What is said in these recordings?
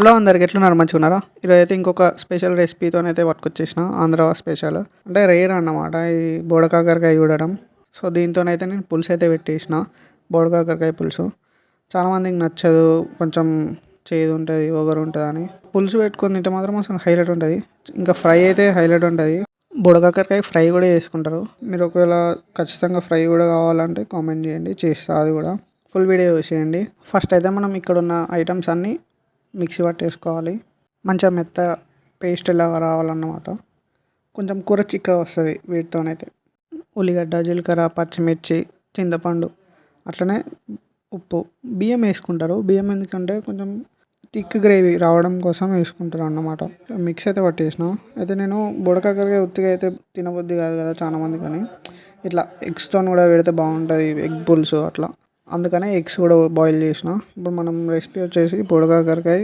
Hello అందరికి ఎట్లున్నారు? మంచిగా ఉన్నారా ఈరోజు అయితే ఇంకొక స్పెషల్ రెసిపీతో అయితే పట్టుకొచ్చేసిన ఆంధ్ర స్పెషల్. అంటే రేర్ అన్నమాట ఈ బోడకాకరకాయ చూడడం. సో దీంతోనైతే నేను పులుసు అయితే పెట్టేసిన బోడకాకరకాయ పులుసు. చాలామందికి నచ్చదు కొంచెం చేదు ఉంటుంది ఒగరు ఉంటుంది అని పులుసు పెట్టుకొని తింటే మాత్రం అసలు హైలైట్ ఉంటుంది. ఇంకా ఫ్రై అయితే హైలైట్ ఉంటుంది. బుడకాకరకాయ ఫ్రై కూడా చేసుకుంటారు. మీరు ఒకవేళ ఖచ్చితంగా ఫ్రై కూడా కావాలంటే కామెంట్ చేయండి చేస్తా అది కూడా. ఫుల్ వీడియో చేయండి. ఫస్ట్ అయితే మనం ఇక్కడ ఉన్న ఐటమ్స్ అన్నీ మిక్సీ పట్టేసుకోవాలి. మంచిగా మెత్త పేస్ట్ లాగా రావాలన్నమాట. కొంచెం కూర చిక్కగా వస్తుంది వీటితోనైతే. ఉల్లిగడ్డ జీలకర్ర పచ్చిమిర్చి చింతపండు అట్లనే ఉప్పు. బియ్యం వేసుకుంటారు. బియ్యం ఎందుకంటే కొంచెం థిక్ గ్రేవీ రావడం కోసం వేసుకుంటారు అన్నమాట మిక్స్ అయితే పట్టేసిన. అయితే నేను బుడకాకరగా ఉత్తిగా అయితే తినబుద్ధి కాదు కదా చాలా మంది కానీ ఇట్లా ఎగ్స్తో కూడా పెడితే బాగుంటుంది. ఎగ్ పులుసు అట్లా. అందుకనే ఎగ్స్ కూడా బాయిల్ చేసిన. ఇప్పుడు మనం రెసిపీ వచ్చేసి పొడగాకరకాయ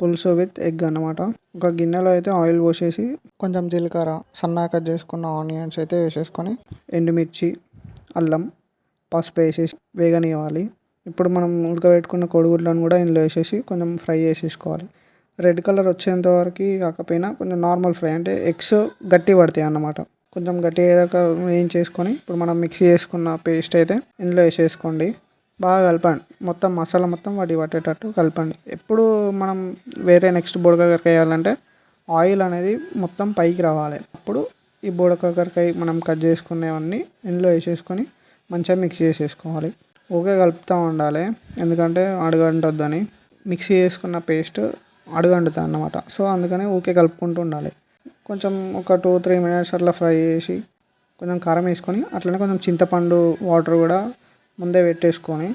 పులుసు విత్ ఎగ్ అన్నమాట. ఒక గిన్నెలో అయితే ఆయిల్ పోసేసి కొంచెం జీలకర్ర సన్నగా కట్ చేసుకున్న ఆనియన్స్ అయితే వేసేసుకొని ఎండుమిర్చి అల్లం పసుపు వేసేసి వేగనివ్వాలి ఇప్పుడు మనం ఉడకబెట్టుకున్న కోడిగుడ్లను కూడా ఇందులో వేసేసి కొంచెం ఫ్రై చేసేసుకోవాలి. రెడ్ కలర్ వచ్చేంత వరకు కాకపోయినా కొంచెం నార్మల్ ఫ్రై అంటే ఎగ్స్ గట్టి పడతాయి అన్నమాట. కొంచెం గట్టిగా అయ్యేదాకా ఏం చేసుకొని ఇప్పుడు మనం మిక్సీ చేసుకున్న పేస్ట్ అయితే ఇందులో వేసేసుకోండి. బాగా కలపండి. మొత్తం మసాలా మొత్తం వాటి పట్టేటట్టు కలపండి. ఎప్పుడు మనం వేరే నెక్స్ట్ బుడకాకరకాయ వేయాలంటే ఆయిల్ అనేది మొత్తం పైకి రావాలి. అప్పుడు ఈ బుడకాకరకాయ మనం కట్ చేసుకునేవన్నీ ఇందులో వేసేసుకొని మంచిగా మిక్స్ చేసేసుకోవాలి. ఓకే కలుపుతూ ఉండాలి. ఎందుకంటే అడుగంటొద్దని. మిక్సీ చేసుకున్న పేస్ట్ అడుగంటుతుంది అన్నమాట సో అందుకని ఊకే కలుపుకుంటూ ఉండాలి. కొంచెం ఒక టూ త్రీ మినిట్స్ అట్లా ఫ్రై చేసి కొంచెం కారం వేసుకొని అట్లనే కొంచెం చింతపండు వాటర్ కూడా ముందే పెట్టేసుకొని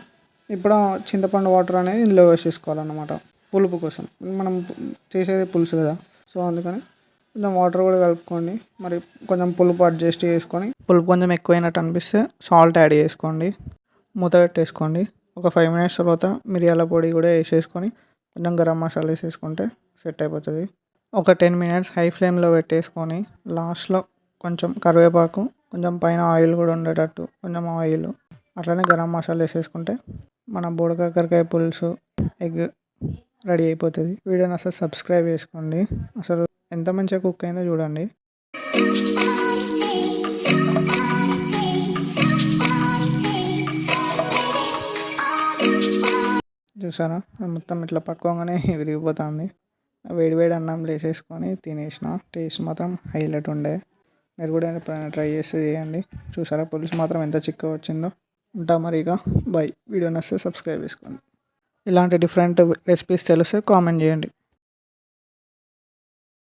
ఇప్పుడు చింతపండు వాటర్ అనేది ఇందులో వేసేసుకోవాలన్నమాట పులుపు కోసం. మనం చేసేది పులుసు కదా సో అందుకని కొంచెం వాటర్ కూడా కలుపుకోండి. మరి కొంచెం పులుపు అడ్జస్ట్ చేసుకొని పులుపు కొంచెం ఎక్కువైనట్టు అనిపిస్తే సాల్ట్ యాడ్ చేసుకోండి మూత పెట్టేసుకోండి. ఒక ఫైవ్ మినిట్స్ తర్వాత మిరియాల పొడి కూడా వేసేసుకొని కొంచెం గరం మసాలా వేసేసుకుంటే సెట్ అయిపోతుంది. ఒక టెన్ మినిట్స్ హై ఫ్లేమ్లో పెట్టేసుకొని లాస్ట్లో కొంచెం కరివేపాకు కొంచెం పైన ఆయిల్ కూడా ఉండేటట్టు కొంచెం ఆయిల్. అట్లనే గరం మసాలా వేసేసుకుంటే మన బోడకాకరకాయ పులుసు ఎగ్ రెడీ అయిపోతుంది. వీడియోని అసలు సబ్స్క్రైబ్ చేసుకోండి. అసలు ఎంత మంచిగా కుక్ అయిందో చూడండి. చూసారా? మొత్తం ఇట్లా పట్టుకోగానే విరిగిపోతుంది. వేడి వేడి అన్నం వేసేసుకొని తినేసిన. టేస్ట్ మాత్రం హైలైట్ ఉండే. మీరు కూడా ఎప్పుడైనా ట్రై చేసి చేయండి. చూసారా? పులుసు మాత్రం ఎంత చిక్కగా వచ్చిందో. ఉంటా మరి ఇక. బై వీడియో నచ్చితే సబ్స్క్రైబ్ చేసుకోండి. ఇలాంటి డిఫరెంట్ రెసిపీస్ తెలిస్తే కామెంట్ చేయండి.